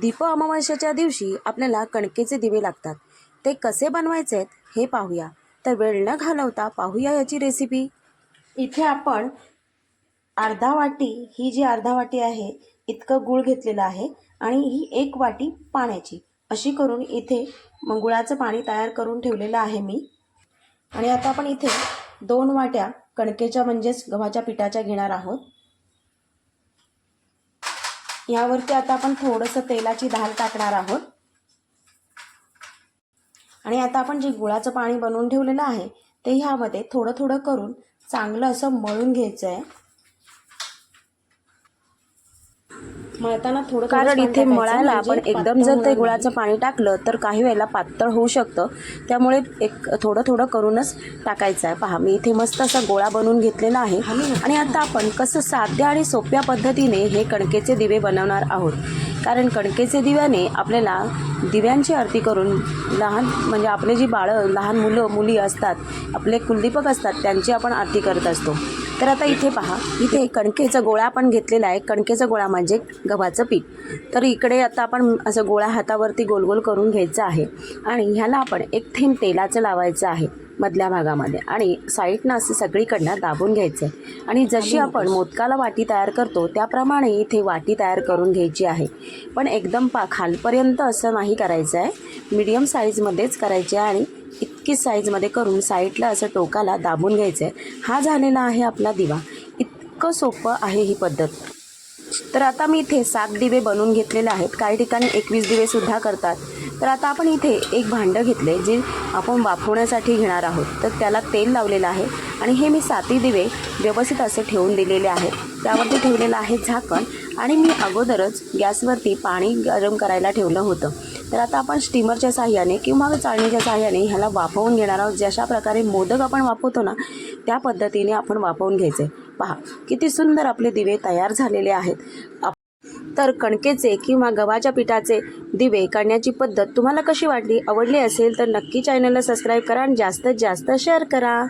दीप अमावस्येच्या दिवशी आपल्याला कणकेचे दिवे लागतात. ते कसे बनवायचे हे पाहूया. तर वेळ न घालवता पाहूया याची रेसिपी इथे आपण अर्धा वाटी ही जी अर्धा वाटी आहे इतकं गूळ घेतलेलं आहे आणि ही एक वाटी पाण्याची. अशी करून इथे गुळाचं पाणी तयार करून ठेवलेलं आहे मी. आणि आता आपण इथे दोन वाट्या कणकेच्या म्हणजेच गव्हाच्या पिठाच्या घेणार आहोत. यावरती आता आपण थोडंसं तेलाची धार टाकणार आहोत. आणि आता आपण जे गुळाचं पाणी बनवून ठेवलेलं आहे ते ह्यामध्ये थोडं थोडं करून चांगलं असं मळून घ्यायचं आहे मळताना थोडं कारण इथे मळायला आपण एकदम जर ते गुळाचं पाणी टाकलं तर काही वेळेला पातळ होऊ शकतं. त्यामुळे एक थोडं थोडं करूनच टाकायचं आहे. पहा मी इथे मस्त असा गोळा बनवून घेतलेला आहे. आणि आता आपण कसं साध्या आणि सोप्या पद्धतीने हे कणकेचे दिवे बनवणार आहोत. कारण कणकेचे दिव्याने आपल्याला दिव्यांची आरती करून लहान म्हणजे आपले जी बाळं लहान मुलं मुली असतात आपले कुलदीपक असतात त्यांची आपण आरती करत असतो. तर आता इथे पहा इथे कणकेचा गोळा आपण घेतलेला आहे. कणकेचा गोळा म्हणजे गव्हाचं पीठ. तर इकडे आता आपण असं गोळा हातावरती गोल गोल करून घ्यायचं आहे. आणि ह्याला आपण एक थेंब तेलाचं लावायचं आहे मधल्या भागामध्ये. आणि साईडनं असं सगळीकडनं दाबून घ्यायचं आहे आणि जशी आपण मोदकाला वाटी तयार करतो त्याप्रमाणे इथे वाटी तयार करून घ्यायची आहे. पण एकदम पा खालपर्यंत असं नाही करायचं आहे मीडियम साईजमध्येच करायचे आहे आणि इतकी साईजमध्ये करून साईडला असं टोकाला दाबून घ्यायचं आहे हा झालेला आहे आपला दिवा. इतकं सोपं आहे ही पद्धत. तर आता मी इथे सात दिवे बनवून घेतलेले आहेत. काही ठिकाणी एकवीस दिवेसुद्धा करतात. तर आता आपण इथे एक भांडं घेतले जे आपण वाफवण्यासाठी घेणार आहोत. तर त्याला तेल लावलेलं आहे आणि हे मी सातही दिवे व्यवस्थित असे ठेवून दिलेले आहेत. त्यावरती ठेवलेलं आहे झाकण आणि मी अगोदरच गॅसवरती पाणी गरम करायला ठेवलं होतं. तर आता आपण स्टीमरच्या साह्याने किंवा चाळणीच्या साह्याने ह्याला वाफवून घेणार आहोत. जशा प्रकारे मोदक आपण वाफवतो ना त्या पद्धतीने आपण वाफवून घ्यायचे. पहा किती सुंदर आपले दिवे तयार झालेले आहेत. तर कणकेचे किंवा गव्हाच्या पिठाचे दिवे करण्याची पद्धत तुम्हाला कशी वाटली? आवडली असेल तर नक्की चॅनलला सबस्क्राईब करा आणि जास्तीत जास्त शेअर करा.